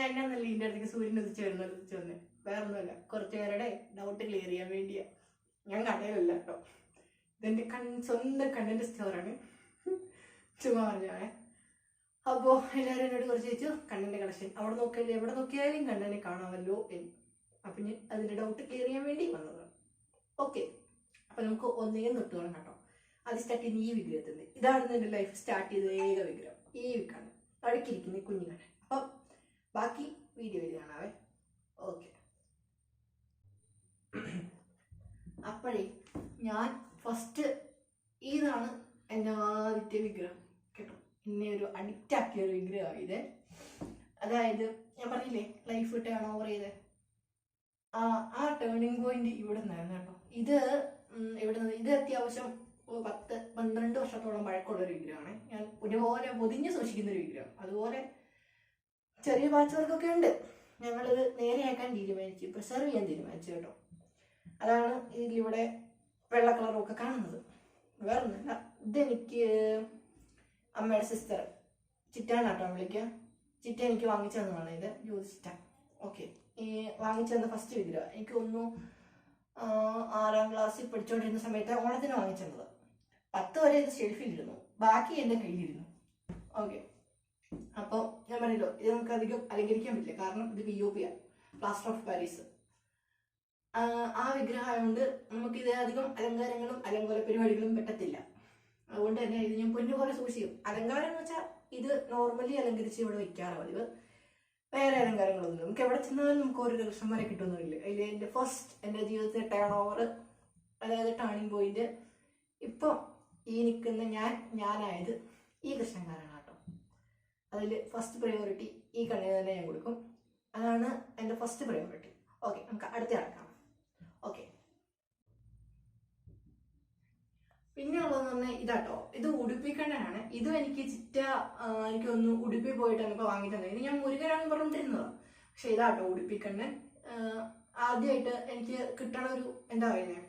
ഞാൻ എന്നല്ല ഇതിന്റെ അടുത്തേക്ക് സൂര്യൻ ഉദിച്ചു വരുന്നത് ഉദിച്ചു വന്ന്. വേറെ ഒന്നുമല്ല കുറച്ചു പേരുടെ ഡൗട്ട് ക്ലിയർ ചെയ്യാൻ വേണ്ടിയാ. ഞാൻ കടയിലല്ല കേട്ടോ. ഇതെന്റെ കൺ സ്വന്തം കണ്ണിന്റെ സ്റ്റോറാണ് ചുമ്മാ പറഞ്ഞേ അപ്പോ എല്ലാവരും എന്നോട് കുറച്ച് ചോദിച്ചു കണ്ണിന്റെ കളക്ഷൻ അവിടെ നോക്കിയാലും എവിടെ നോക്കിയാലും കണ്ണനെ കാണാമല്ലോ എന്ന്. അപ്പം ഞാൻ അതിന്റെ ഡൗട്ട് ക്ലിയർ ചെയ്യാൻ വേണ്ടി വന്നതാണ്. ഓക്കെ അപ്പം നമുക്ക് ഒന്നേ നിർത്തുകയാണ് കേട്ടോ. അത് സ്റ്റാർട്ട് ചെയ്യുന്ന ഈ വിഗ്രഹത്തിൽ നിന്ന് ഇതാണ് എന്റെ ലൈഫ് സ്റ്റാർട്ട് ചെയ്ത ഏക വിഗ്രഹം. ഈ വിക്കാണ് അടുക്കിരിക്കുന്ന കുഞ്ഞു കണ്ണൻ അപ്പം ബാക്കി വീഡിയോയിൽ കാണാവേ ഓക്കെ അപ്പോഴേ ഞാൻ ഫസ്റ്റ് ഇതാണ് എന്റെ ആദ്യത്തെ വിഗ്രഹം കേട്ടോ. എന്നെ ഒരു അഡിക്റ്റ് ആക്കിയ ഒരു വിഗ്രഹമാണ് ഇത്. അതായത് ഞാൻ പറഞ്ഞില്ലേ ലൈഫ് ടേൺ ഓവർ ചെയ്ത്. ആ ആ ടേണിംഗ് പോയിന്റ് ഇവിടെ നിന്നായിരുന്നു കേട്ടോ. ഇത് ഇവിടെ നിന്ന് ഇത് അത്യാവശ്യം പത്ത് പന്ത്രണ്ട് വർഷത്തോളം പഴക്കമുള്ള ഒരു വിഗ്രഹമാണ്. ഞാൻ ഒരുപോലെ പൊതിഞ്ഞ് സൂക്ഷിക്കുന്ന ഒരു വിഗ്രഹം. അതുപോലെ ചെറിയ പാച്ച് വർക്കൊക്കെ ഉണ്ട്. ഞങ്ങളിത് നേരെയാക്കാൻ തീരുമാനിച്ചു. പ്രിസർവ് ചെയ്യാൻ തീരുമാനിച്ചു കേട്ടോ. അതാണ് ഇതിലിവിടെ വെള്ള കളറൊക്കെ കാണുന്നത്. വേറെ ഒന്നുമില്ല ഇതെനിക്ക് അമ്മയുടെ സിസ്റ്റർ ചിറ്റാണ് കേട്ടോ വിളിക്കുക. ചിറ്റ എനിക്ക് വാങ്ങിച്ചു തന്നതാണ് ഇത്. ജ്യോതിച്ചിറ്റ ഓക്കെ ഈ വാങ്ങിച്ചു തന്ന ഫസ്റ്റ് വിഗ്രഹം. എനിക്ക് ഒന്നു ആറാം ക്ലാസ്സിൽ പഠിച്ചുകൊണ്ടിരുന്ന സമയത്ത് ഓണത്തിന് വാങ്ങിച്ചു തന്നത്. പത്ത് വരെ ഇത് ഷെൽഫിലിരുന്നു ബാക്കി എന്റെ കയ്യിലിരുന്നു. ഓക്കെ അപ്പോൾ ഞാൻ പറഞ്ഞല്ലോ ഇത് നമുക്ക് അധികം അലങ്കരിക്കാൻ പറ്റില്ല. കാരണം ഇത് പി ഒ പി ആണ് പ്ലാസ്റ്റർ ഓഫ് പാരീസ് ആ വിഗ്രഹമായതുകൊണ്ട് നമുക്ക് ഇതേ അധികം അലങ്കാരങ്ങളും അലങ്കോല പരിപാടികളും പറ്റത്തില്ല. അതുകൊണ്ട് തന്നെ ഇത് ഞാൻ പൊന്നു പോലെ സൂക്ഷിക്കും. അലങ്കാരം എന്ന് വെച്ചാൽ ഇത് നോർമലി അലങ്കരിച്ച് ഇവിടെ വെക്കാറ് പതിവ്. വേറെ അലങ്കാരങ്ങളൊന്നും നമുക്ക് എവിടെ ചെന്നാലും നമുക്ക് ഓരോ കൃഷ്ണന്മാരെ കിട്ടുന്നില്ല അതിൽ എന്റെ ഫസ്റ്റ് എന്റെ ജീവിതത്തിലെ ടേൺ ഓവർ അതായത് ടേണിംഗ് പോയിന്റ് ഇപ്പം ഈ നിൽക്കുന്ന ഞാൻ ഞാനായത് ഈ കൃഷ്ണന്മാരാണ് അതിൽ ഫസ്റ്റ് പ്രയോറിറ്റി ഈ കണ്ണിന് തന്നെ ഞാൻ കൊടുക്കും. അതാണ് എന്റെ ഫസ്റ്റ് പ്രയോറിറ്റി ഓക്കെ നമുക്ക് അടുത്ത നടക്കാം ഓക്കെ പിന്നെ ഉള്ളതെന്ന് പറഞ്ഞാൽ ഇതാട്ടോ. ഇത് ഉടുപ്പി കണ്ണനാണ് ഇതും എനിക്ക് ചിറ്റ ആ, എനിക്ക് ഒന്ന് ഉടുപ്പി പോയിട്ട് ഇപ്പോൾ വാങ്ങി ഇത് ഞാൻ മുരുകനാണെന്ന് പറഞ്ഞിരുന്നത് പക്ഷെ ഇതാട്ടോ ഉടുപ്പി കണ്ണൻ ആദ്യമായിട്ട് എനിക്ക് കിട്ടണ ഒരു എന്താ പറയുന്നത്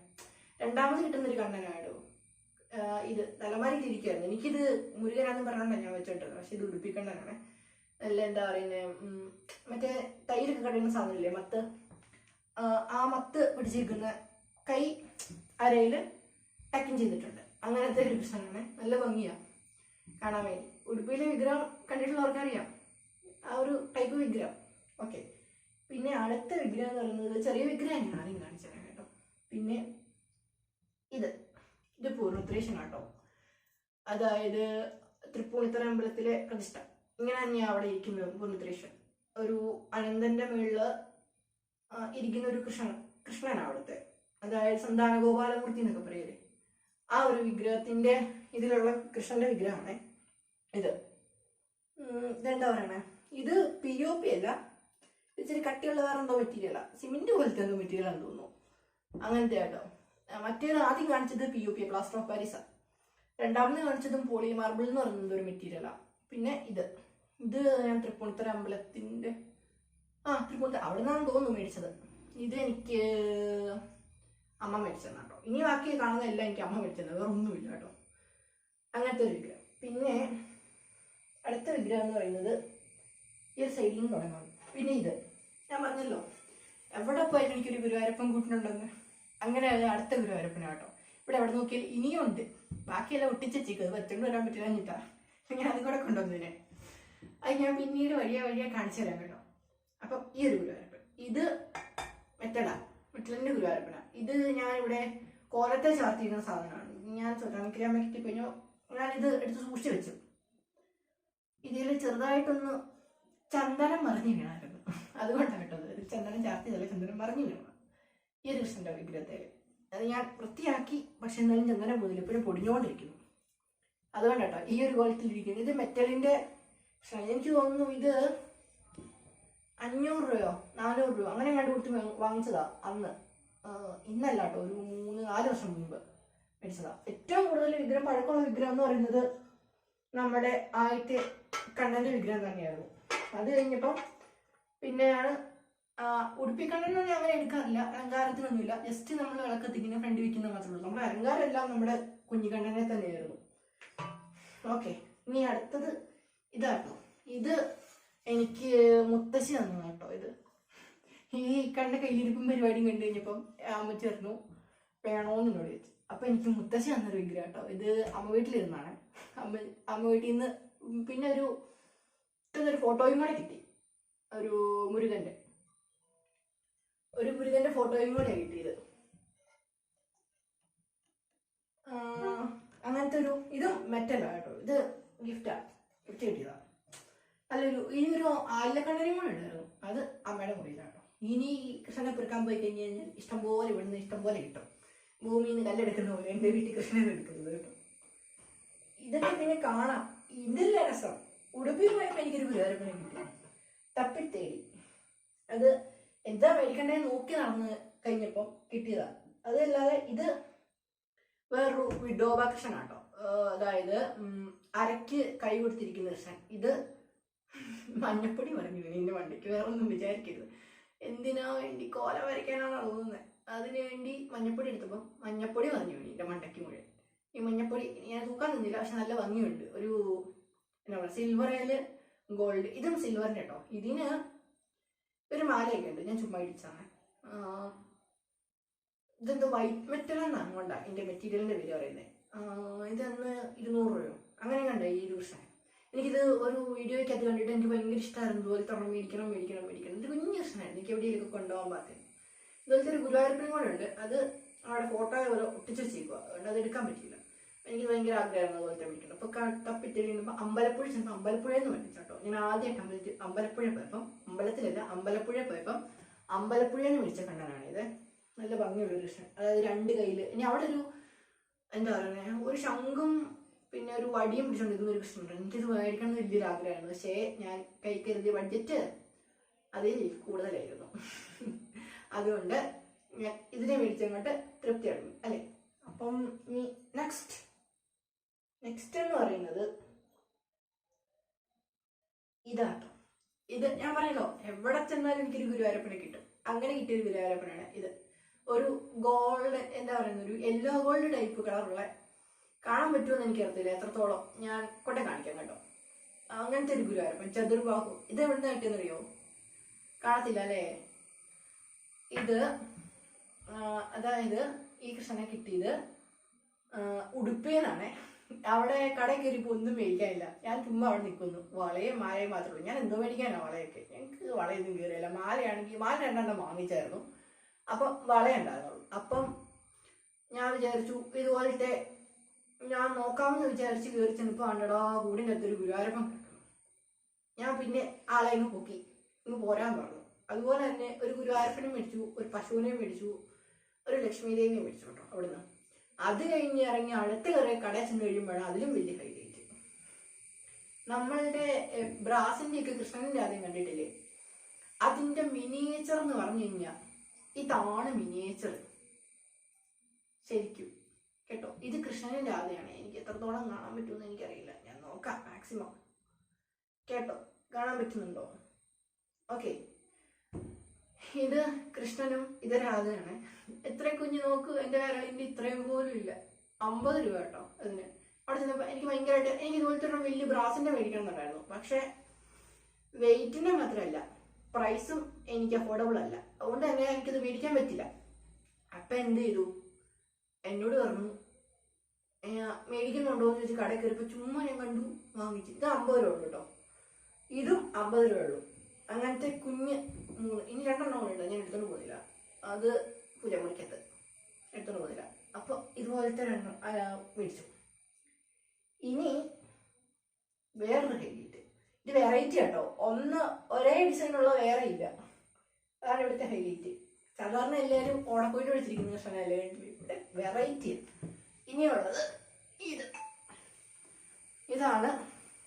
രണ്ടാമത് കിട്ടുന്ന ഒരു കണ്ണനായിട്ടോ ഇത് തലമാരിക്ക് ഇരിക്കുകയായിരുന്നു എനിക്കിത് മുരുകനാണെന്ന് പറഞ്ഞാൽ ഞാൻ വെച്ചിട്ടുണ്ട് പക്ഷെ ഇത് ഉടുപ്പിക്കേണ്ടതാണ് നല്ല എന്താ പറയുന്നത് മറ്റേ തൈരൊക്കെ കടയുന്ന സാധനമില്ലേ മത്ത്? ആ, മത്ത് പിടിച്ചിരിക്കുന്ന കൈ അരയിൽ ടക്കിങ് ചെയ്തിട്ടുണ്ട്. അങ്ങനത്തെ ഒരു പ്രശ്നമാണ്. നല്ല ഭംഗിയാ. കാണാൻ വേണ്ടി. ഉടുപ്പിയിലെ വിഗ്രഹം കണ്ടിട്ടുള്ളവർക്കറിയാം. ആ ഒരു ടൈപ്പ് വിഗ്രഹം. ഓക്കെ പിന്നെ അടുത്ത വിഗ്രഹം എന്ന് പറയുന്നത് ചെറിയ വിഗ്രഹം ഞാൻ ആദ്യം കാണിച്ചത് കേട്ടോ. പിന്നെ ഇത് ആട്ടോ. അതായത് തൃപ്പൂണിത്തറ അമ്പലത്തിലെ പ്രതിഷ്ഠ. ഇങ്ങനെ തന്നെയാ അവിടെ ഇരിക്കുന്നത് പൂർണത്രേശൻ ഒരു അനന്തന്റെ മുകളിൽ ഇരിക്കുന്ന ഒരു കൃഷ്ണൻ കൃഷ്ണനാണ് അവിടുത്തെ. അതായത് സന്താന ഗോപാലമൂർത്തി എന്നൊക്കെ പറയല്ലേ ആ ഒരു വിഗ്രഹത്തിന്റെ ഇതിലുള്ള കൃഷ്ണന്റെ വിഗ്രഹമാണ് ഇത്. ഇതെന്താ പറയണേ? ഇത് പി ഒ പി അല്ല. ഇച്ചിരി കട്ടിയുള്ള വേറെ എന്തോ മെറ്റീരിയലാ സിമെന്റ് പോലത്തെ എന്തോ മെറ്റീരിയൽ ആണെന്ന് തോന്നുന്നു. അങ്ങനത്തെ കേട്ടോ ആ, മറ്റേത് ആദ്യം കാണിച്ചത് P U P plaster of Paris രണ്ടാമത് കാണിച്ചതും പോളി മാർബിൾ എന്ന് പറയുന്നത് ഒരു മെറ്റീരിയലാണ് പിന്നെ ഇത്. ഇത് ഞാൻ തൃപ്പൂണിത്തറ അമ്പലത്തിന്റെ ആ തൃപ്പൂണിത്തറ അവിടെ നിന്നാണ് തോന്നുന്നു മേടിച്ചത്. ഇത് എനിക്ക് അമ്മ മേടിച്ചതാണ് കേട്ടോ. ഇനി ബാക്കി കാണുന്ന എല്ലാം എനിക്ക് അമ്മ മേടിച്ചത് വേറെ ഒന്നുമില്ല കേട്ടോ. അങ്ങനത്തെ ഒരു വിഗ്രഹം പിന്നെ അടുത്ത വിഗ്രഹം എന്ന് പറയുന്നത് ഈ ഒരു സൈഡിൽ നിന്ന് തുടങ്ങാം. പിന്നെ ഇത്. ഞാൻ പറഞ്ഞല്ലോ. എവിടെ പോയാലും എനിക്കൊരു ഗുരുവായൂരപ്പൻ കൂട്ടിനുണ്ടെന്ന്. അങ്ങനെ അടുത്ത ഗുരുവായൂരപ്പന കേട്ടോ. ഇവിടെ അവിടെ നോക്കിയാൽ ഇനിയും ഉണ്ട് ബാക്കിയെല്ലാം ഒട്ടിച്ചേച്ചേക്കും അത് വെച്ചോണ്ട് വരാൻ പറ്റില്ല ഞാൻ അതും കൂടെ കൊണ്ടുവന്നതിനെ. അത് ഞാൻ പിന്നീട് വഴിയ വഴിയെ കാണിച്ചു തരാം കേട്ടോ. അപ്പം ഈ ഒരു ഗുരുവായൂരപ്പൻ. ഇത് മെറ്റടാ മെറ്റലിന്റെ ഗുരുവായൂരപ്പന. ഇത് ഞാൻ ഇവിടെ കോലത്തെ ചാർത്തിയിരുന്ന സാധനമാണ്. ഞാൻ ചൊല്ലാമിക്കരാൻ കിട്ടിക്കഴിഞ്ഞു ഞാനിത് എടുത്ത് സൂക്ഷിച്ചു വെച്ചു. ഇതിൽ ചെറുതായിട്ടൊന്ന് ചന്ദനം മറിഞ്ഞു വീണായിരുന്നു. അതുകൊണ്ടാണ് കേട്ടോ ഇത്. ചന്ദനം ചാർത്തിയതല്ല ചന്ദനം മറിഞ്ഞു വീണു ഈ ഒരു കൃഷ്ണന്റെ വിഗ്രഹത്തിൽ അത് ഞാൻ വൃത്തിയാക്കി പക്ഷെ എന്നാലും മുതൽ ഇപ്പോഴും പൊടിഞ്ഞുകൊണ്ടിരിക്കുന്നു. അതുകൊണ്ട് കേട്ടോ ഈ ഒരു കോലത്തിലിരിക്കുന്നു ഇത് മെറ്റലിന്റെ എനിക്ക് തോന്നുന്നു ഇത് അഞ്ഞൂറ് രൂപയോ നാനൂറ് രൂപ അങ്ങനെ കണ്ടു കൊടുത്ത് വാങ്ങിച്ചതാ അന്ന്. ഇന്നല്ല കേട്ടോ ഒരു മൂന്ന് നാല് വർഷം മുമ്പ് മേടിച്ചതാ. ഏറ്റവും കൂടുതൽ വിഗ്രഹം പഴക്കമുള്ള വിഗ്രഹം എന്ന് പറയുന്നത് നമ്മുടെ ആദ്യത്തെ കണ്ണന്റെ വിഗ്രഹം തന്നെയായിരുന്നു. അത് കഴിഞ്ഞപ്പം പിന്നെയാണ് ഉടുപ്പിക്കണ്ണനൊന്നും അങ്ങനെ എടുക്കാറില്ല. അലങ്കാരത്തിനൊന്നുമില്ല. ജസ്റ്റ് നമ്മൾ വിളക്കത്തിക്കുന്ന ഫ്രണ്ട് വെക്കുന്ന മാത്രമേ ഉള്ളൂ. നമ്മുടെ അലങ്കാരം എല്ലാം നമ്മുടെ കുഞ്ഞിക്കണ്ണനെ തന്നെയായിരുന്നു. ഓക്കെ ഇനി അടുത്തത് ഇതാട്ടോ. ഇത് എനിക്ക് മുത്തശ്ശി തന്നു കേട്ടോ ഇത്. ഈ കണ്ട കയ്യിലിരിപ്പും പരിപാടിയും കണ്ടു കഴിഞ്ഞപ്പം അമ്മ ചേർന്നു വേണോന്ന് എന്നോട് ചോദിച്ചു. അപ്പം എനിക്ക് മുത്തശ്ശി തന്നൊരു വിഗ്രഹം കേട്ടോ. ഇത് അമ്മ വീട്ടിലിരുന്നാണ്. അമ്മ അമ്മ വീട്ടിൽ നിന്ന് പിന്നെ ഒരു ഒരു ഫോട്ടോയും കൂടെ കിട്ടി. ഒരു മുരുകന്റെ. ഒരു മുരുകന്റെ ഫോട്ടോയും കൂടെ കിട്ടിയത്. അങ്ങനത്തെ ഒരു ഇതും മെറ്റലാ കേട്ടോ. ഇത് ഗിഫ്റ്റാ ഗിഫ്റ്റ് കിട്ടിയതാണ് അല്ലൊരു ഇനി ഒരു ആലക്കണ്ണനും കൂടെ ഉണ്ടായിരുന്നു അത് അമ്മയുടെ മുറിയിലാട്ടോ ഇനി കൃഷ്ണനെ പെറുക്കാൻ പോയി കഴിഞ്ഞ് കഴിഞ്ഞാൽ ഇഷ്ടംപോലെ ഇവിടുന്ന് ഇഷ്ടംപോലെ കിട്ടും. ഭൂമിയിൽ നിന്ന് കല്ലെടുക്കുന്ന പോലെ എന്റെ വീട്ടിൽ കൃഷ്ണനെ എടുക്കുന്നത് കേട്ടോ. ഇതൊക്കെ പിന്നെ കാണാം. ഇതിലെ രസം. ഉടുപ്പി പോയപ്പോൾ എനിക്കൊരു ഗുരുവായൂരപ്പനെ കിട്ടി. തപ്പിത്തേടി. അത് എന്താ മേടിക്കണ്ടേ നോക്കി നടന്ന് കഴിഞ്ഞപ്പം കിട്ടിയതാണ് അതല്ലാതെ ഇത് വേറൊരു വിഡോ കൃഷ്ണൻ ആട്ടോ. അതായത് അരയ്ക്ക് കൈ കൊടുത്തിരിക്കുന്ന കൃഷ്ണൻ ഇത് മഞ്ഞപ്പൊടി പറഞ്ഞു എന്റെ വണ്ടിക്ക്. വേറൊന്നും വിചാരിക്കരുത്. എന്തിനാ വേണ്ടി കോല വരയ്ക്കാനാണ് തോന്നുന്നത് അതിനുവേണ്ടി മഞ്ഞപ്പൊടി എടുത്തപ്പോൾ മഞ്ഞപ്പൊടി പറഞ്ഞു വീണി എന്റെ മണ്ടയ്ക്ക് മുഴുവൻ. ഈ മഞ്ഞപ്പൊടി ഞാൻ തൂക്കാൻ നിന്നില്ല പക്ഷെ നല്ല ഭംഗിയുണ്ട്. ഒരു എന്നാ പറയുക സിൽവറേൽ ഗോൾഡ് ഇതും സിൽവറിന്റെ കേട്ടോ ഇതിന് ഒരു മാലയൊക്കെ ഉണ്ട്. ഞാൻ ചുമ്മാ ഇടിച്ചാണ് ഇതെന്തോ വൈറ്റ് മെറ്റൽ എന്നാണ് കൊണ്ട എന്റെ മെറ്റീരിയലിന്റെ പേര് പറയുന്നത് ഇതെന്ന് ഇരുന്നൂറ് രൂപയോ? അങ്ങനെ കണ്ട ഈ ഒരു കൃഷ്ണൻ എനിക്കിത് ഒരു വീഡിയോയ്ക്ക് അത് കണ്ടിട്ട് എനിക്ക് ഭയങ്കര ഇഷ്ടമായിരുന്നു ഇതുപോലെ തുറന്ന് മേടിക്കണം മേടിക്കണം മേടിക്കണം. ഇത് കുഞ്ഞു പ്രശ്നമായിരുന്നു എനിക്ക് എവിടെയെങ്കിലും കൊണ്ടുപോകാൻ പാകത്തിന്. ഇതുപോലത്തെ ഒരു ഗുരുവായൂരപ്പനും കൂടെ ഉണ്ട്. അത് അവിടെ ഫോട്ടോ ഒട്ടിച്ച് വെച്ചേക്കുക അതുകൊണ്ട് അത് എടുക്കാൻ പറ്റിയില്ല. എനിക്ക് ഭയങ്കര ആഗ്രഹമായിരുന്നു അതുപോലത്തെ മേടിക്കണം അപ്പൊ തപ്പിത്തെളിയുമ്പോൾ അമ്പലപ്പുഴ ചെന്നപ്പോൾ എന്ന് പറഞ്ഞു കേട്ടോ ഞാൻ ആദ്യമായിട്ട് അമ്പലത്തിൽ അമ്പലപ്പുഴ പോയപ്പം അമ്പലത്തിലല്ല അമ്പലപ്പുഴ പോയപ്പം അമ്പലപ്പുഴ എന്ന് വിളിച്ച കണ്ണനാണ് ഇത് നല്ല ഭംഗിയുള്ള ഒരു കൃഷ്ണൻ അതായത് രണ്ട് കയ്യിൽ ഇനി അവിടെ ഒരു എന്താ പറയുക ഒരു ശംഖും പിന്നെ ഒരു വടിയും പിടിച്ചോണ്ട് നിൽക്കുന്ന ഒരു കൃഷ്ണനുണ്ട്. എനിക്കിത് മേടിക്കണം എന്ന് വലിയൊരു ആഗ്രഹമായിരുന്നു. പക്ഷേ ഞാൻ കൈ കരുതിയ ബഡ്ജറ്റ് അതിൽ കൂടുതലായിരുന്നു. അതുകൊണ്ട് ഞാൻ ഇതിനെ മേടിച്ചങ്ങോട്ട് തൃപ്തി അല്ലേ? അപ്പം ഇനി നെക്സ്റ്റ് നെക്സ്റ്റ് എന്ന് പറയുന്നത് ഇതാണ് ഇത് ഞാൻ പറയുന്നു എവിടെ ചെന്നാലും എനിക്കൊരു ഗുരുവായൂരപ്പനെ കിട്ടും. അങ്ങനെ കിട്ടിയൊരു ഗുരുവായൂരപ്പനാണ് ഇത്. ഒരു ഗോൾഡ് എന്താ പറയുന്ന ഒരു യെല്ലോ ഗോൾഡ് ടൈപ്പ് കളറുള്ള കാണാൻ പറ്റുമെന്ന് എനിക്കറിയത്തില്ല. എത്രത്തോളം ഞാൻ കൊട്ടെ കാണിക്കാം കേട്ടോ. അങ്ങനത്തെ ഒരു ഗുരുവായൂരപ്പൻ ചതുർബാഹു. ഇത് എവിടുന്ന് കിട്ടിയെന്നറിയോ? കാണത്തില്ല അല്ലേ? ഇത് അതായത് ഈ കൃഷ്ണനെ കിട്ടിയത് ഉടുപ്പിന്നാണ്. അവിടെ കടയിൽ കയറിയപ്പോൾ ഒന്നും മേടിക്കാനില്ല. ഞാൻ ചുമ്മാ അവിടെ നിൽക്കുന്നു വളയും മാലയും മാത്രമേ ഉള്ളൂ. ഞാൻ എന്തോ മേടിക്കാനോ വളയൊക്കെ. ഞങ്ങൾക്ക് വളയൊന്നും കയറിയില്ല മാലയാണെങ്കിൽ മാല രണ്ടെണ്ണം വാങ്ങിച്ചായിരുന്നു. അപ്പം വളയുണ്ടായിരുന്നുള്ളൂ അപ്പം ഞാൻ വിചാരിച്ചു ഇതുപോലത്തെ ഞാൻ നോക്കാമെന്ന് വിചാരിച്ച് കയറി ചെന്നപ്പോൾ ആണ്ടടാ കൂടിന്റെ അടുത്തൊരു ഗുരുവാരപ്പം ഞാൻ പിന്നെ ആളെ ഇങ്ങ് പൊക്കി. ഇങ്ങ് പോരാൻ പറഞ്ഞു. അതുപോലെ തന്നെ ഒരു ഗുരുവായൂരപ്പനെ മേടിച്ചു ഒരു പശുവിനെ മേടിച്ചു ഒരു ലക്ഷ്മി ദേവിയെ മേടിച്ചു കേട്ടോ അവിടുന്ന്. അത് കഴിഞ്ഞ് ഇറങ്ങി അടുത്ത കയറിയ കടയിൽ ചെന്ന് കഴിയുമ്പോഴാണ് അതിലും വലിയ ഹൈലൈറ്റ് നമ്മളുടെ ബ്രാസിന്റെ ഒക്കെ കൃഷ്ണന്റെ ആദ്യം കണ്ടിട്ടില്ലേ? അതിന്റെ മിനിയേച്ചർ എന്ന് പറഞ്ഞു കഴിഞ്ഞാൽ ഇതാണ് മിനിയേച്ചർ ശരിക്കും. കേട്ടോ? ഇത് കൃഷ്ണന്റെ ആദ്യമാണ്. എനിക്ക് എത്രത്തോളം കാണാൻ പറ്റുമെന്ന് എനിക്കറിയില്ല. ഞാൻ നോക്കാം മാക്സിമം കേട്ടോ? കാണാൻ പറ്റുന്നുണ്ടോ? ഓക്കെ ഇത് കൃഷ്ണനും ഇത് രാധനാണ് എത്ര കുഞ്ഞു നോക്കൂ എന്റെ വിരളിന്റെ ഇത്രയും പോലും ഇല്ല. അമ്പത് രൂപ കേട്ടോ അതിന്. അവിടെ ചെന്നപ്പോ എനിക്ക് ഭയങ്കരമായിട്ട് എനിക്ക് ഇതുപോലത്തെ ഒരു വലിയ ബ്രാസിന്റെ മേടിക്കണം എന്നുണ്ടായിരുന്നു പക്ഷെ വെയിറ്റിന്റെ മാത്രമല്ല പ്രൈസും എനിക്ക് അഫോർഡബിൾ അല്ല. അതുകൊണ്ട് തന്നെ എനിക്കത് മേടിക്കാൻ പറ്റില്ല. അപ്പൊ എന്ത് ചെയ്തു? എന്നോട് പറഞ്ഞു "ഏ, മേടിക്കുന്നുണ്ടോ? എന്ന് ചോദിച്ച് കടയിൽ കയറിപ്പോ ചുമ്മാ ഞാൻ കണ്ടു വാങ്ങിച്ചു. ഇത് അമ്പത് രൂപ ഉള്ളൂ കേട്ടോ. ഇതും അമ്പത് രൂപ ഉള്ളൂ. അങ്ങനത്തെ കുഞ്ഞ് ഇനി രണ്ടെണ്ണം ഉണ്ട്. ഞാൻ എടുത്തോണ്ട് പോയില്ല. അത് പൂജമുറിക്കത്ത് എടുത്തോണ്ട് പോയില്ല. അപ്പൊ ഇതുപോലത്തെ രണ്ടെണ്ണം മേടിച്ചു. ഇനി വേറൊരു ഹൈലൈറ്റ് ഇത് വെറൈറ്റി കേട്ടോ ഒന്ന് ഒരേ ഡിസൈനുള്ള വേറെ ഇല്ല. അതാണ് ഇവിടുത്തെ ഹൈലൈറ്റ് സാധാരണ എല്ലാവരും ഓണക്കോയിട്ട് വിളിച്ചിരിക്കുന്ന പ്രശ്നമല്ല ഇവിടെ വെറൈറ്റി ഇനിയുള്ളത് ഇത്. ഇതാണ്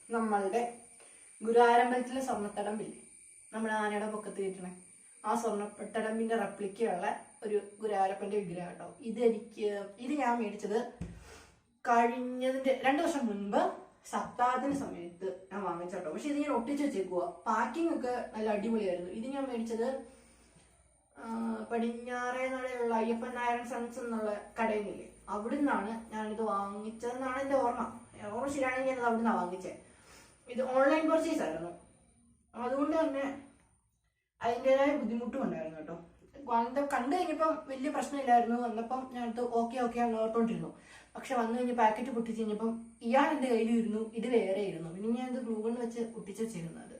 നമ്മളുടെ ഗുരുവാരമ്പലത്തിലെ സ്വർണത്തടമ്പിൽ നമ്മുടെ ആനയുടെ പൊക്കത്ത് കയറ്റണേ. ആ സ്വർണപ്പെട്ടടമ്പിന്റെ റെപ്ലിക്കയുള്ള ഒരു ഗുരാരപ്പന്റെ വിഗ്രഹം കേട്ടോ. ഇത് എനിക്ക് ഇത് ഞാൻ മേടിച്ചത് കഴിഞ്ഞതിന്റെ രണ്ടു വർഷം മുൻപ് സപ്താഹത്തിന് സമയത്ത് ഞാൻ വാങ്ങിച്ചോട്ടോ പക്ഷെ ഇത് ഞാൻ ഒട്ടിച്ച് വെച്ചേക്കുക പാക്കിംഗ് ഒക്കെ നല്ല അടിപൊളിയായിരുന്നു. ഇത് ഞാൻ മേടിച്ചത് പടിഞ്ഞാറേ നടയുള്ള അയ്യപ്പൻ നായരൻ സൺസ് എന്നുള്ള കടയിൽ അവിടെ നിന്നാണ് ഞാനിത് വാങ്ങിച്ചതെന്നാണ് എന്റെ ഓർമ്മ. ഓർമ്മ ശരിയാണെങ്കിൽ ഞാനത് അവിടെ നിന്നാണ് വാങ്ങിച്ചത് ഇത് ഓൺലൈൻ പർച്ചേസ് ആയിരുന്നു. അതുകൊണ്ട് തന്നെ അതിന്റെതായ ബുദ്ധിമുട്ടും ഉണ്ടായിരുന്നു കേട്ടോ. കണ്ട് കഴിഞ്ഞപ്പം വലിയ പ്രശ്നമില്ലായിരുന്നു. വന്നപ്പം ഞാൻ ഓക്കെ ഓക്കെ ആണ് ഓർത്തോണ്ടിരുന്നു. പക്ഷെ വന്നു കഴിഞ്ഞ് പാക്കറ്റ് പൊട്ടിച്ച് കഴിഞ്ഞപ്പം ഇയാൾ എന്റെ കയ്യിൽ ഇരുന്നു ഇത് വേറെ ഇരുന്നു പിന്നെ ഞാൻ ഇത് ഗ്ലൂ ഗൺ വെച്ച് ഒട്ടിച്ച് വെച്ചിരുന്നത്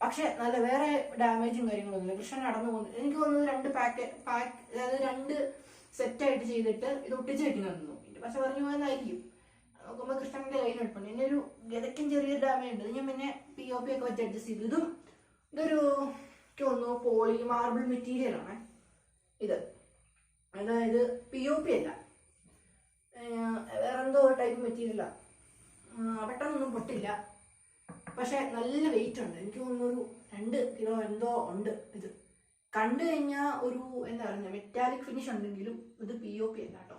പക്ഷെ നല്ല വേറെ ഡാമേജും കാര്യങ്ങളൊന്നുമില്ല കൃഷ്ണൻ നടന്നു പോകുന്നു എനിക്ക് തോന്നുന്നത് രണ്ട് പാക്കറ്റ് പാക്ക് അതായത് രണ്ട് സെറ്റായിട്ട് ചെയ്തിട്ട് ഇത് ഒട്ടിച്ച് വെക്കുന്നു പക്ഷെ പറഞ്ഞു പോകുന്നതായിരിക്കും നോക്കുമ്പോൾ കൃഷ്ണന്റെ കയ്യിൽ എടുപ്പുണ്ട്. പിന്നെ ഒരു ഗതയ്ക്കും ചെറിയൊരു ഡാമേജ് ഉണ്ട്. ഞാൻ പിന്നെ പി ഒ പി ഒക്കെ വെച്ച് അഡ്ജസ്റ്റ് ചെയ്തു. ഇതും ഇതൊരു തോന്നുന്നു പോളി മാർബിൾ മെറ്റീരിയൽ ആണ്. ഇത്. അതായത് പി ഒ പി അല്ല. വേറെ വേറെന്തോ ടൈപ്പ് മെറ്റീരിയലാണ് പെട്ടെന്നൊന്നും പൊട്ടില്ല. പക്ഷെ നല്ല വെയിറ്റ് ഉണ്ട്. എനിക്ക് തോന്നുന്നു ഒരു രണ്ട് കിലോ എന്തോ ഉണ്ട് ഇത്. കണ്ടു കഴിഞ്ഞാൽ ഒരു എന്താ പറയുക മെറ്റാലിക് ഫിനിഷ് ഉണ്ടെങ്കിലും ഇത് പി ഒ പി അല്ല കേട്ടോ.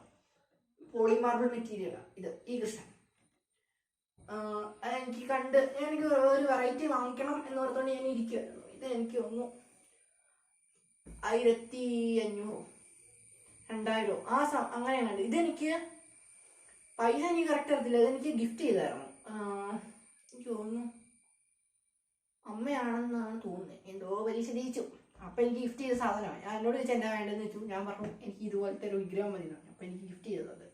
പോളി മാർബിൾ മെറ്റീരിയലാണ് ഇത്. ഈ കൃഷ്ണൻ. എനിക്ക് കണ്ട് എനിക്ക് ഒരു വെറൈറ്റി വാങ്ങിക്കണം എന്ന് ഓർത്തുകൊണ്ട് ഞാൻ ഇരിക്കുമായിരുന്നു ഇത് എനിക്ക് തോന്നുന്നു ആയിരത്തി അഞ്ഞൂറോ രണ്ടായിരോ ആ സ അങ്ങനെയാണ് ഇതെനിക്ക് പൈസ എനിക്ക് കറക്റ്റ് അറിയത്തില്ല. ഇതെനിക്ക് ഗിഫ്റ്റ് ചെയ്തായിരുന്നു. എനിക്ക് തോന്നുന്നു അമ്മയാണെന്നാണ് തോന്നുന്നത് എന്തോ പരീക്ഷ ജയിച്ചു അപ്പൊ എനിക്ക് ഗിഫ്റ്റ് ചെയ്ത സാധനമാണ്. ഞാൻ എന്നോട് ചോദിച്ചാൽ എന്താ വേണ്ടതെന്ന് വെച്ചു ഞാൻ പറഞ്ഞു എനിക്ക് ഇതുപോലത്തെ ഒരു വിഗ്രഹം മതി എന്ന് അപ്പം എനിക്ക് ഗിഫ്റ്റ് ചെയ്തത്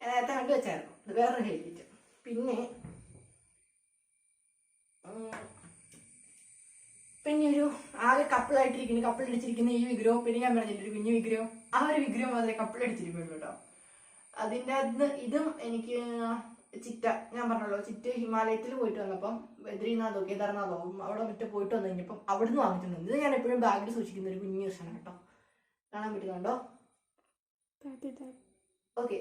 ഞാൻ നേരത്തെ കണ്ടു വെച്ചായിരുന്നു. അത് വേറൊരു ഹൈലൈറ്റ് പിന്നെ പിന്നെ ഒരു ആകെ കപ്പിളായിട്ടിരിക്കുന്നു കപ്പിൾ അടിച്ചിരിക്കുന്ന ഈ വിഗ്രഹം പിന്നെ ഞാൻ പറഞ്ഞില്ല ഒരു കുഞ്ഞു വിഗ്രഹം ആ ഒരു വിഗ്രഹം മാത്രമേ കപ്പിൾ അടിച്ചിരിക്കുള്ളൂ കേട്ടോ. അതിന്റെ അന്ന് ഇതും എനിക്ക് ചിറ്റ ഞാൻ പറഞ്ഞല്ലോ ചിറ്റ ഹിമാലയത്തിൽ പോയിട്ട് വന്നപ്പം ബദ്രീനാഥോ കേദാർനാഥോ അവിടെ മറ്റേ പോയിട്ട് വന്നു കഴിഞ്ഞപ്പം അവിടുന്ന് വാങ്ങിച്ചിട്ടുണ്ട് ഇത് ഞാൻ എപ്പോഴും ബാഗിൽ സൂക്ഷിക്കുന്ന ഒരു കുഞ്ഞു വിഷയം കേട്ടോ. കാണാൻ പറ്റുന്നുണ്ടോ? ഓക്കെ.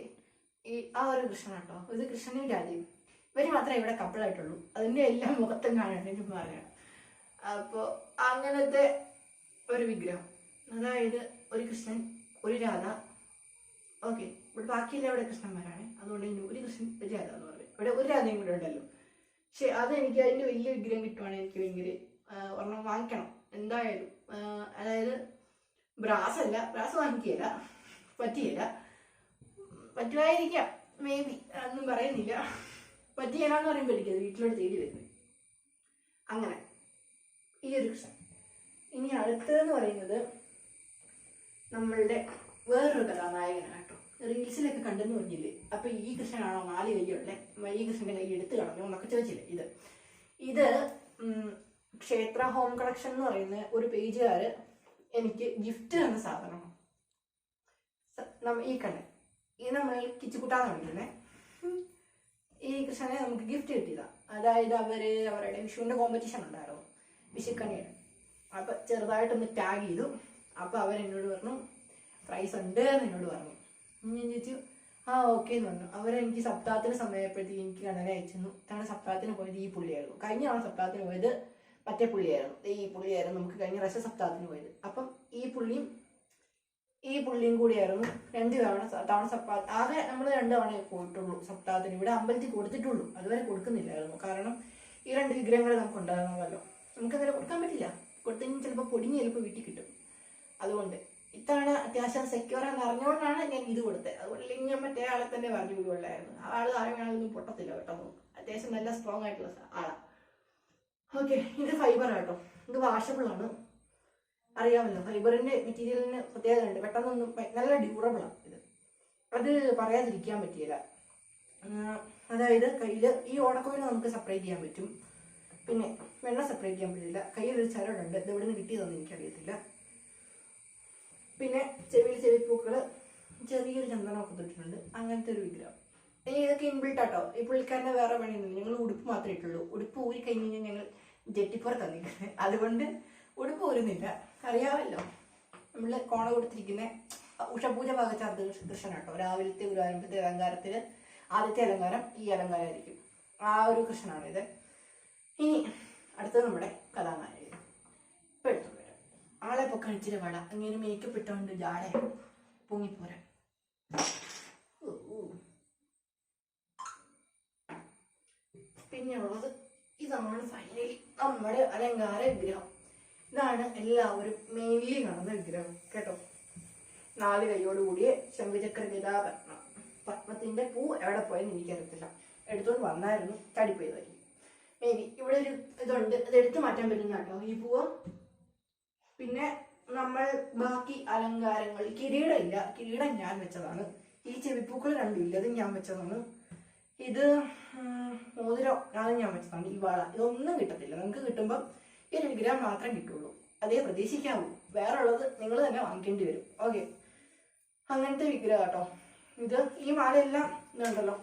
ഈ ആ ഒരു കൃഷ്ണൻ കേട്ടോ. ഇത് കൃഷ്ണനും രാജയും. ഇവർ മാത്രമേ ഇവിടെ കപ്പിളായിട്ടുള്ളൂ. അതിന്റെ എല്ലാം മുഖത്തും കാണാൻ എനിക്ക് പറയാം അപ്പോൾ അങ്ങനത്തെ ഒരു വിഗ്രഹം. അതായത് ഒരു കൃഷ്ണൻ ഒരു രാധ. ഓക്കെ ഇവിടെ ബാക്കിയില്ല ഇവിടെ കൃഷ്ണന്മാരാണ്. അതുകൊണ്ട് ഇനി ഒരു കൃഷ്ണൻ ഒരു രാധ എന്ന് പറയും. ഇവിടെ ഒരു രാധയും കൂടെ ഉണ്ടല്ലോ. പക്ഷെ അത് എനിക്ക് അതിന്റെ വലിയ വിഗ്രഹം കിട്ടുവാണെങ്കിൽ എനിക്ക് ഭയങ്കര ഒരെണ്ണം വാങ്ങിക്കണം. എന്തായാലും അതായത് ബ്രാസ് അല്ല. ബ്രാസ് വാങ്ങിക്കുകയല്ല. പറ്റിയില്ല പറ്റുമായിരിക്കാം മേ ബി. അതൊന്നും പറയുന്നില്ല. പറ്റിയല്ലാന്ന് പറയുമ്പോഴേക്കും അത് വീട്ടിലോട്ട് തേടി വരുന്നത്. അങ്ങനെ. ഈ ഒരു കൃഷ്ണൻ ഇനി അടുത്തതെന്ന് പറയുന്നത് നമ്മളുടെ വേറൊരു കഥാനായകനാണ് കേട്ടോ. റീൽസിലൊക്കെ കണ്ടെന്ന് പറഞ്ഞില്ലേ? അപ്പൊ ഈ കൃഷ്ണനാണോ നാല് കൈയുള്ള? ഈ കൃഷ്ണന്റെ കൈ എടുത്ത് കളഞ്ഞു എന്നൊക്കെ ചോദിച്ചില്ലേ ഇത്? ഇത് ക്ഷേത്ര ഹോം കളക്ഷൻ എന്ന് പറയുന്ന ഒരു പേജുകാര് എനിക്ക് ഗിഫ്റ്റ് തന്ന സാധനമാണ്. ഈ നമ്മ- ഈ നമ്മൾ കിച്ചുകുട്ടാന്ന് വിളിക്കുന്നത് ഈ കൃഷ്ണനെ നമുക്ക് ഗിഫ്റ്റ് കിട്ടിയതാ. അതായത് അവർ അവരുടെ വിഷുവിന്റെ കോമ്പറ്റീഷൻ ഉണ്ടായിരുന്നു. വിഷുക്കണിയുടെ അപ്പൊ ചെറുതായിട്ടൊന്ന് ടാഗ് ചെയ്തു. അപ്പൊ അവരെന്നോട് പറഞ്ഞു പ്രൈസ് ഉണ്ട് എന്ന് എന്നോട് പറഞ്ഞു. ഞാൻ ചോദിച്ചു ആ ഓക്കെ എന്ന് പറഞ്ഞു. അവരെനിക്ക് സപ്താഹത്തിന് സമയപ്പോഴത്തേക്ക് എനിക്ക് കണ്ണനെ അയച്ചു കാരണം സപ്താഹത്തിന് പോയത് ഈ പുള്ളിയായിരുന്നു. കഴിഞ്ഞ തവണ സപ്താഹത്തിന് പോയത് മറ്റേ പുള്ളിയായിരുന്നു. ഈ പുള്ളിയായിരുന്നു നമുക്ക് കഴിഞ്ഞ പ്രാവശ്യം സപ്താഹത്തിന് പോയത്. അപ്പം ഈ പുള്ളിയും ഈ പുള്ളിയും കൂടിയായിരുന്നു രണ്ട് തവണ തവണ സപ്താഹ ആകെ നമ്മൾ രണ്ട് തവണ പോയിട്ടുള്ളൂ സപ്താഹത്തിന്. ഇവിടെ അമ്പലത്തിൽ കൊടുത്തിട്ടുള്ളൂ. അതുവരെ കൊടുക്കുന്നില്ലായിരുന്നു. കാരണം ഈ രണ്ട് വിഗ്രഹങ്ങൾ നമുക്ക് ഉണ്ടാകുന്നതല്ലോ നമുക്ക് അങ്ങനെ കൊടുക്കാൻ പറ്റില്ല. കൊടുത്തുകഴിഞ്ഞാൽ ചിലപ്പോൾ പൊടിഞ്ഞ് ചിലപ്പോൾ വീട്ടിൽ കിട്ടും. അതുകൊണ്ട് ഇത്തവണ അത്യാവശ്യം സെക്യൂർ ആണെന്ന് അറിഞ്ഞുകൊണ്ടാണ് ഞാൻ ഇത് കൊടുത്തത്. അതുകൊണ്ട് ഇല്ലെങ്കിൽ ഞാൻ മറ്റേ ആളെ തന്നെ പറഞ്ഞു വിടുകയുള്ളായിരുന്നു. ആ ആൾ ആരെയാണെങ്കിലും പൊട്ടത്തില്ല കേട്ടോ. അത്യാവശ്യം നല്ല സ്ട്രോങ് ആയിട്ടുള്ള ആളാണ് ആളാ. ഓക്കെ ഇത് ഫൈബർ ആട്ടോ. ഇത് വാഷബിൾ ആണ്. അറിയാമല്ലോ ഫൈബറിന്റെ മെറ്റീരിയലിന് പ്രത്യേകത ഉണ്ട്. പെട്ടെന്നൊന്നും നല്ല ഡ്യൂറബിൾ ആണ് ഇത്. അത് പറയാതിരിക്കാൻ പറ്റിയില്ല. അതായത് കയ്യിൽ ഈ ഓടക്കോയിന് നമുക്ക് സെപ്പറേറ്റ് ചെയ്യാൻ പറ്റും. പിന്നെ വെള്ളം സെപ്പറേറ്റ് ചെയ്യാൻ പറ്റില്ല. കയ്യിലൊരു ചരടുണ്ട്. ഇത് എവിടെ നിന്ന് കിട്ടിയതെന്ന് എനിക്കറിയത്തില്ല. പിന്നെ ചെവിയിൽ ചെവിപ്പൂക്കൾ ചെറിയൊരു ചന്ദനമൊക്കെ തൊട്ടിട്ടുണ്ട്. അങ്ങനത്തെ ഒരു വിഗ്രഹം. ഇനി ഇതൊക്കെ ഇൻബിൾട്ടാട്ടോ ഈ പുള്ളിക്കാരന്റെ വേറെ പണിയൊന്നുമില്ല. ഞങ്ങൾ ഉടുപ്പ് മാത്രമേ ഇട്ടുള്ളൂ. ഉടുപ്പ് ഊരി കഴിഞ്ഞ് കഴിഞ്ഞാൽ ഞങ്ങൾ ജെട്ടിപ്പുറത്ത് നിൽക്കുന്നത് അതുകൊണ്ട് ഉടുപ്പ് ഊരുന്നില്ല. അറിയാമല്ലോ. നമ്മൾ കോണ കൊടുത്തിരിക്കുന്ന ഉഷപൂജ ഭാഗച്ചാർത്ത് കൃഷ്ണൻ കേട്ടോ രാവിലത്തെ ആരംഭത്തെ അലങ്കാരത്തിൽ ആദ്യത്തെ അലങ്കാരം ഈ അലങ്കാരമായിരിക്കും. ആ ഒരു കൃഷ്ണനാണിത്. ഇനി അടുത്തത് നമ്മുടെ കഥാനായകൻ. എടുത്തു വരാം. ആളെ ഇപ്പൊ കഴിച്ചിട്ട് വട. അങ്ങനെ മേക്കപ്പ് ഇട്ടുകൊണ്ട് ജാടെ ഊ. പിന്നെ ഇതാണ് ഫൈനലി നമ്മുടെ അലങ്കാര വിഗ്രഹം. ഇതാണ് എല്ലാവരും മെയിൻലി കാണുന്ന വിഗ്രഹം കേട്ടോ? നാല് കൈയോട് കൂടിയ ശംഖുചക്ര ഗതാപത്മ പത്മത്തിന്റെ പൂ എവിടെ പോയെന്ന് എനിക്കറിയത്തില്ല. എടുത്തോണ്ട് വന്നായിരുന്നു ചടിപ്പോയതായിരിക്കും. മേ ബി ഇവിടെ ഒരു ഇതുണ്ട്. അത് എടുത്തു മാറ്റാൻ പറ്റുന്ന കേട്ടോ. ഈ പൂവ്. പിന്നെ നമ്മൾ ബാക്കി അലങ്കാരങ്ങൾ. കിരീടം ഇല്ല. കിരീടം ഞാൻ വെച്ചതാണ്. ഈ ചെവിപ്പൂക്കൾ രണ്ടും ഇല്ല. അത് ഞാൻ വെച്ചതാണ്. ഇത് മോതിരം അത് ഞാൻ വെച്ചതാണ്. ഈ വള. ഇതൊന്നും കിട്ടത്തില്ല. നിങ്ങൾക്ക് കിട്ടുമ്പോൾ ഈ ഒരു വിഗ്രഹം മാത്രം കിട്ടുള്ളൂ. അതേ പ്രതീക്ഷിക്കാവൂ. വേറെ ഉള്ളത് നിങ്ങൾ തന്നെ വാങ്ങിക്കേണ്ടി വരും. ഓക്കെ. അങ്ങനത്തെ വിഗ്രഹം കേട്ടോ. ഇത് ഈ മാലയെല്ലാം ഇതുണ്ടല്ലോ.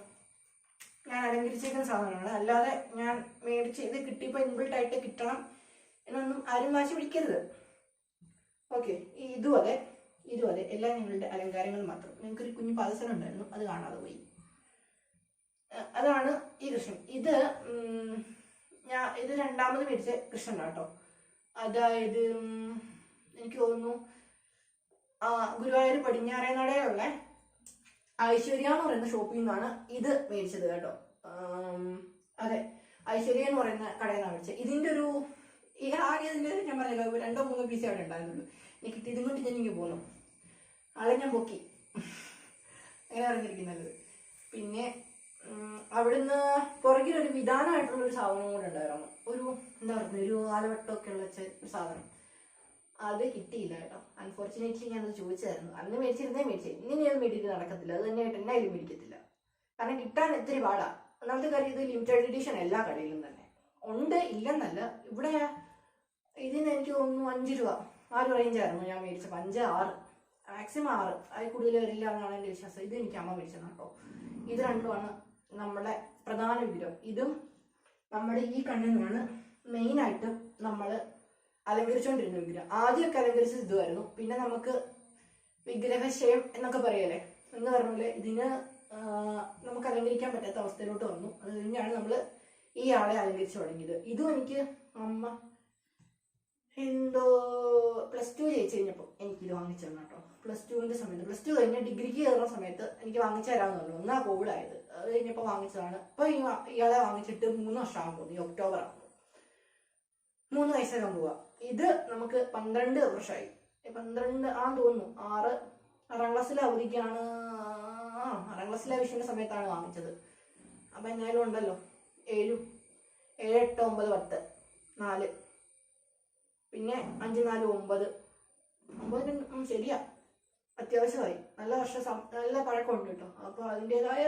ഞാൻ അലങ്കരിച്ചിരിക്കുന്ന സാധനമാണ് അല്ലാതെ ഞാൻ മേടിച്ച് ഇത് കിട്ടിയപ്പോൾ ഇൻബിൾട്ടായിട്ട് കിട്ടണം എന്നൊന്നും ആരും വാശി പിടിക്കരുത്. ഓക്കെ ഇതും അതെ ഇതും അതെ. എല്ലാം നിങ്ങളുടെ അലങ്കാരങ്ങൾ മാത്രം. നിങ്ങൾക്കൊരു കുഞ്ഞു പാദസരം ഉണ്ടായിരുന്നു അത് കാണാതെ പോയി. അതാണ് ഈ കൃഷ്ണൻ. ഇത് ഞാൻ ഇത് രണ്ടാമത് മേടിച്ച കൃഷ്ണൻ കേട്ടോ അതായത് എനിക്ക് തോന്നുന്നു ഗുരുവായൂർ പടിഞ്ഞാറേ നടയിലുള്ള ഐശ്വര്യ എന്ന് പറയുന്ന ഷോപ്പിൽ നിന്നാണ് ഇത് മേടിച്ചത് കേട്ടോ. അതെ. ഐശ്വര്യ എന്ന് പറയുന്ന കടയിൽ നിന്നാണ് മേടിച്ചത്. ഇതിന്റെ ഒരു ഈ ആകെ ഇതിന്റെ ഞാൻ പറഞ്ഞില്ല രണ്ടോ മൂന്നോ പീസേ അവിടെ ഉണ്ടായിരുന്നുള്ളൂ. എനിക്ക് കിട്ടിയതും കൊണ്ട് ഞാൻ ഇങ്ങനെ പോന്നു. ആളെ ഞാൻ പൊക്കി. അങ്ങനെ അറിഞ്ഞിരിക്കുന്നത് പിന്നെ അവിടുന്ന് പുറകിലൊരു വിധാനമായിട്ടുള്ള ഒരു സാധനം കൂടെ ഉണ്ടായിരുന്നു. ഒരു എന്താ പറയുക ഒരു ആലവട്ടമൊക്കെ ഉള്ള സാധനം. അത് കിട്ടിയില്ല കേട്ടോ. അൺഫോർച്ചുനേറ്റ്ലി ഞാനത് ചോദിച്ചായിരുന്നു. അന്ന് മേടിച്ചിരുന്നേ മേടിച്ചേ. ഇനി ഞാൻ മേടിക്കുന്നത് നടക്കത്തില്ല. അത് തന്നെ ആയിട്ട് എന്നായാലും മേടിക്കത്തില്ല. കാരണം കിട്ടാൻ ഇത്തിരി പാടാ. ഒന്നാമത്തെ കാര്യം ഇത് ലിമിറ്റഡ് എഡിഷൻ എല്ലാ കടയിലും തന്നെ. ഉണ്ട് ഇല്ലെന്നല്ല. ഇവിടെ ഇതിന് എനിക്ക് തോന്നുന്നു അഞ്ച് രൂപ. ആ ഒരു റേഞ്ചായിരുന്നു ഞാൻ മേടിച്ചപ്പോൾ അഞ്ച് ആറ്. മാക്സിമം ആറ്. അതിൽ കൂടുതൽ വരില്ല എന്നാണ് എന്റെ വിശ്വാസം. ഇത് എനിക്ക് അമ്മ മേടിച്ചത് കേട്ടോ. ഇത് രണ്ടുമാണ് നമ്മളെ പ്രധാന വിവരം. ഇതും നമ്മുടെ ഈ കണ്ണിൽ നിന്നാണ് മെയിനായിട്ടും നമ്മൾ അലങ്കരിച്ചുകൊണ്ടിരുന്ന വിഗ്രഹം. ആദ്യമൊക്കെ അലങ്കരിച്ചത് ഇതുമായിരുന്നു പിന്നെ നമുക്ക് വിഗ്രഹശയം എന്നൊക്കെ പറയല്ലേ? എന്ന് പറഞ്ഞാൽ ഇതിന് നമുക്ക് അലങ്കരിക്കാൻ പറ്റാത്ത അവസ്ഥയിലോട്ട് വന്നു. അത് കഴിഞ്ഞാണ് നമ്മൾ ഈ ആളെ അലങ്കരിച്ചു തുടങ്ങിയത്. ഇതും എനിക്ക് അമ്മ എന്തോ പ്ലസ് ടു ജയിച്ചു കഴിഞ്ഞപ്പോൾ എനിക്കിത് വാങ്ങിച്ചു തന്നു കേട്ടോ. പ്ലസ് ടുവിന്റെ സമയത്ത്. പ്ലസ് ടു കഴിഞ്ഞ് ഡിഗ്രിക്ക് കയറുന്ന സമയത്ത് എനിക്ക് വാങ്ങിച്ചു തരാമെന്ന് പറഞ്ഞു. ഒന്നാ കോവിഡായത് അത് കഴിഞ്ഞപ്പോൾ വാങ്ങിച്ചതാണ്. ഇപ്പൊ ഇയാളെ വാങ്ങിച്ചിട്ട് മൂന്ന് വർഷം ആകാൻ ഈ ഒക്ടോബർ ആകുമ്പോൾ മൂന്ന് വയസ്സാകാൻ പോവാ. ഇത് നമുക്ക് പന്ത്രണ്ട് വർഷമായി പന്ത്രണ്ട് ആ തോന്നുന്നു. ആറ് ആറാം ക്ലാസ്സിലെ അവധിക്കാണ് ആ ആറാം ക്ലാസ്സിലെ വിഷുവിന്റെ സമയത്താണ് വാങ്ങിച്ചത്. അപ്പൊ എന്തായാലും ഉണ്ടല്ലോ. ഏഴും ഏഴ് എട്ട് ഒമ്പത് പത്ത് നാല് പിന്നെ അഞ്ച് നാല് ഒമ്പത്. ഒമ്പതിന് ശരിയാ. അത്യാവശ്യമായി. നല്ല വർഷ നല്ല പഴക്കമുണ്ട് കേട്ടോ. അപ്പൊ അതിന്റെതായ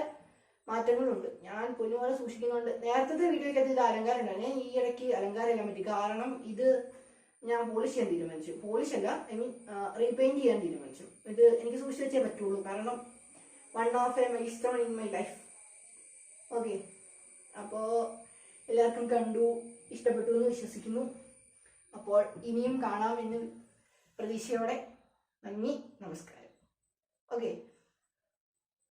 മാറ്റങ്ങളുണ്ട്. ഞാൻ പൊന്നുപോലെ സൂക്ഷിക്കുന്നുണ്ട് നേരത്തെ വീഡിയോയ്ക്കകത്ത് ഇത് അലങ്കാരം ഉണ്ടായിരുന്നു ഞാൻ ഈ ഇടയ്ക്ക് അലങ്കാരം ചെയ്യാൻ പറ്റി. കാരണം ഇത് ഞാൻ പോളിഷ് ചെയ്യാൻ തീരുമാനിച്ചു. പോളിഷ് അല്ല ഐ മീൻ റീപെയിന്റ് ചെയ്യാൻ തീരുമാനിച്ചു. ഇത് എനിക്ക് സൂക്ഷിച്ച് വെച്ചേ പറ്റുള്ളൂ. കാരണം one of a milestone in my life okay അപ്പോൾ എല്ലാവർക്കും കണ്ടു ഇഷ്ടപ്പെട്ടു എന്ന് വിശ്വസിക്കുന്നു. അപ്പോൾ ഇനിയും കാണാമെന്ന് പ്രതീക്ഷയോടെ നന്ദി നമസ്കാരം. ഓക്കെ